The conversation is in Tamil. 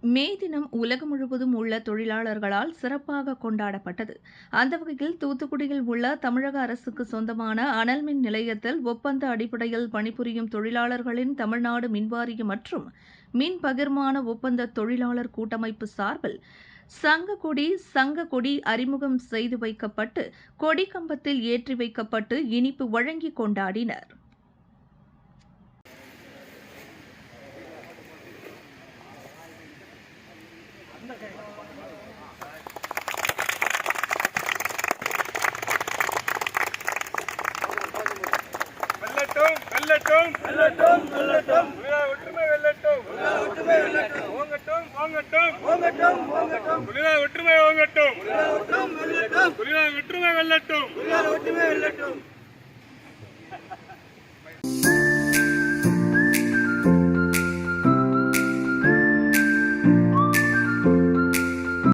மே தினம் உலகம் முழுவதும் உள்ள தொழிலாளர்களால் சிறப்பாக கொண்டாடப்பட்டது. அந்த வகையில் தூத்துக்குடியில் உள்ள தமிழக அரசுக்கு சொந்தமான அனல் மின் நிலையத்தில் ஒப்பந்த அடிப்படையில் பணிபுரியும் தொழிலாளர்களின் தமிழ்நாடு மின்வாரியம் மற்றும் மின் பகிர்மான ஒப்பந்த தொழிலாளர் கூட்டமைப்பு சார்பில் சங்க கொடி சங்க அறிமுகம் செய்து வைக்கப்பட்டு கொடி கம்பத்தில் ஏற்றி வைக்கப்பட்டு இனிப்பு வழங்கி கொண்டாடினர். வெல்லட்டும் வெல்லட்டும் வெல்லட்டும் வெல்லட்டும் உலக ஒற்றுமை வெல்லட்டும் உலக ஒற்றுமை வெல்லட்டும் ஓங்கட்டும் ஓங்கட்டும். ஓங்கட்டும் ஒற்றுமை ஓங்கட்டும். உலக ஒற்றுமை வெல்லட்டும் உலக ஒற்றுமை வெல்லட்டும் உலக ஒற்றுமை வெல்லட்டும்